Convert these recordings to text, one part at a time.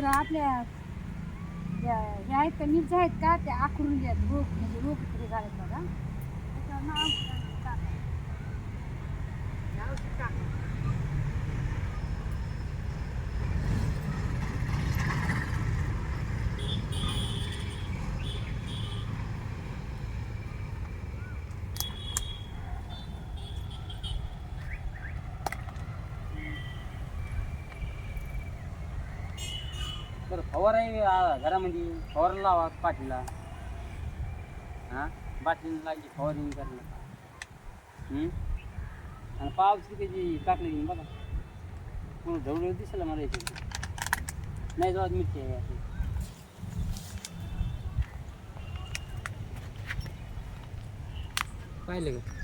नाहीतर आपल्या ज्या हे आहेत का? मिरच्या आहेत का? त्या आखडून द्या रोग म्हणजे रोग तरी झालेत बघा. त्याच्यावर तर फवार आहे घरामध्ये फवार लावा पाठीला. हां? बाटलीला लागली फवारिंग करणं आणि पाऊस त्याची टाकली बघा. पूर्ण जवळ दिसला मला याची नाही जाऊ मिरची आहे अशी पाहिलं का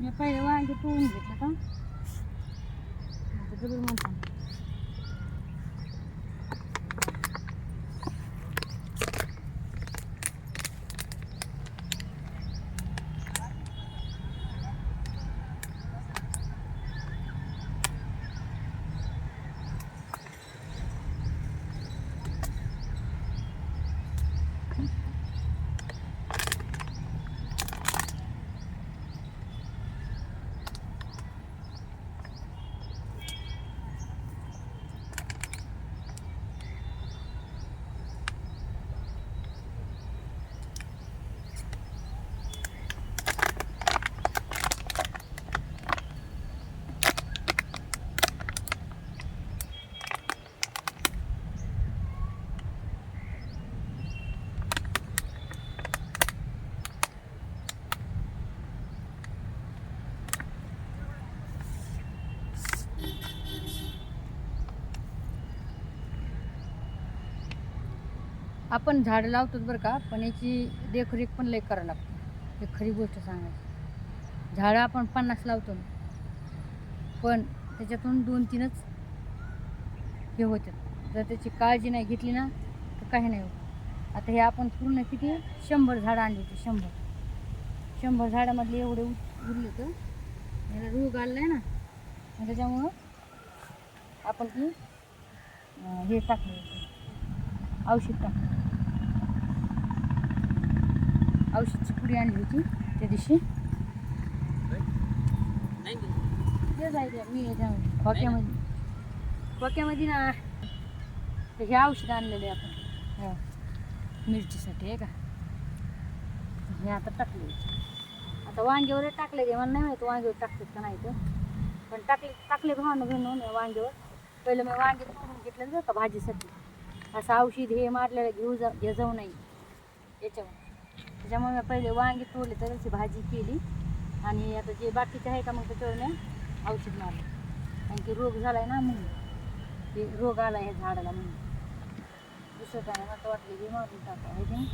मी पहिले वांगे पोहून घेतलं का? आता डबल म्हणतो आपण झाडं लावतोच बरं का पण याची देखरेख पण लई करावं लागते. एक खरी गोष्ट सांगायची. झाडं आपण पन्नास लावतो. पण त्याच्यातून दोन तीनच हे होतात. जर त्याची काळजी नाही घेतली ना तर काही नाही होत. आता हे आपण पूर्ण किती? शंभर झाडं आणली होती शंभर. शंभर झाडामधले एवढे उर- उरले तर याला रोग आला आहे ना त्याच्यामुळं आपण ती हे टाकलं औषध टाकलं औषधची पुडी आणली होती त्या दिवशी. नाही जायचं मी खोक्यामध्ये. खोक्यामध्ये ना हे औषध आणलेले आपण. हो. मिरचीसाठी आहे का? हे आता टाकले. आता वांग्यावर टाकले ते मला नाही माहिती वांग्यावर टाकतात का नाही तर पण टाकले टाकले भावनं घेऊन वांग्यावर. पहिलं मी वांगे तोडून घेतलं जातं का भाजीसाठी. असं औषध हे मारलेलं घेऊ जा घे जाऊ नाही. याच्यावर. त्याच्यामुळे मी पहिले वांगे तोडले तर भाजी केली. आणि आता जे बाकीचे आहे का मग त्याच्यावर मी औषध मारलं. कारण की रोग झालाय ना म्हणून. ते रोग आला आहे झाडाला म्हणून. दुसरं काय मला वाटलं हे मारून टाका आहे की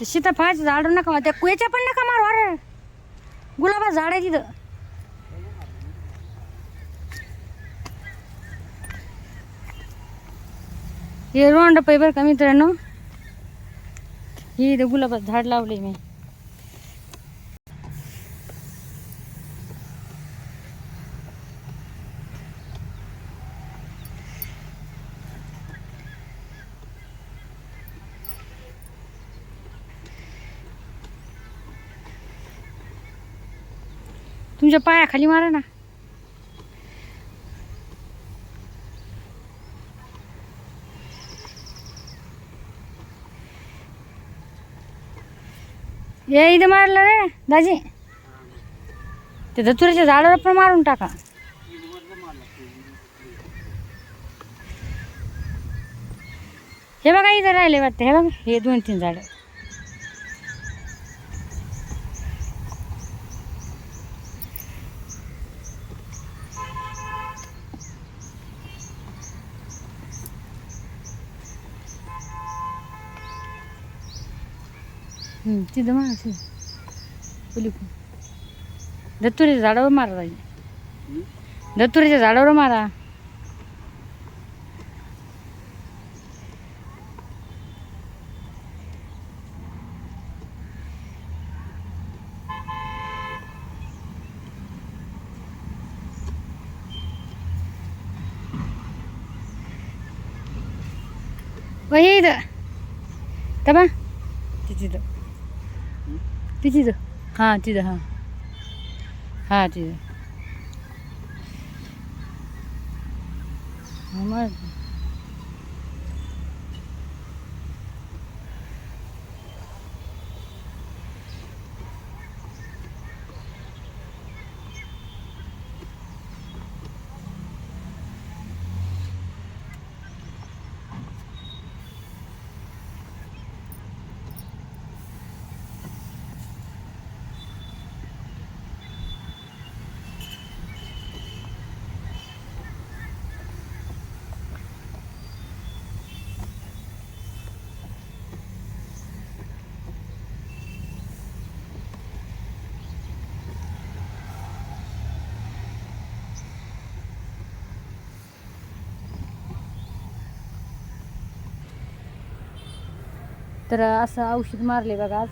ते सीताफळाचं झाड नका त्या कुयाच्या पण नका मारू अरे. गुलाबा झाड आहे तिथं. हे रोंड पैबर का मित्रांनो. हे इथं गुलाबाचं झाड लावले मी. तुमच्या पायाखाली मारा ना. ये इथं मारलं रे दाजी. ते धतुऱ्याच्या झाडावर पण मारून टाका. हे बघा इथं राहिले वाटतं. हे बघा हे दोन तीन झाडं. हम्म, तिथं मारा तिथं पलीकडून दत्तुरीच्या झाडावर मारा राहिली हं? दत्तुरीच्या झाडावर मारा वही इथं तबा तिथं हं? तिथं हां तिथं हां हां तिथं हा, मग तर असं औषध मारले बघा आज.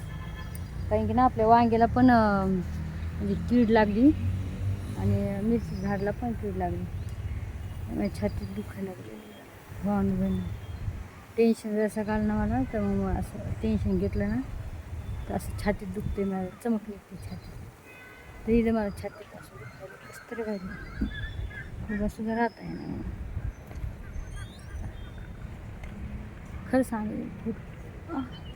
कारण की ना आपल्या वांग्याला पण म्हणजे कीड लागली. आणि मिरची झाडला पण कीड लागली. त्यामुळे छातीत दुखायला लागली. भावनं टेन्शन जसं काल ना मला तर मग असं टेन्शन घेतलं ना तर असं छातीत दुखते मला चमक निघते छातीत तरी जर मला छातीत असं दुखायला कसं तरी व्हायलं उभा सुद्धा राहता येणार खरं सांगेल खूप आह.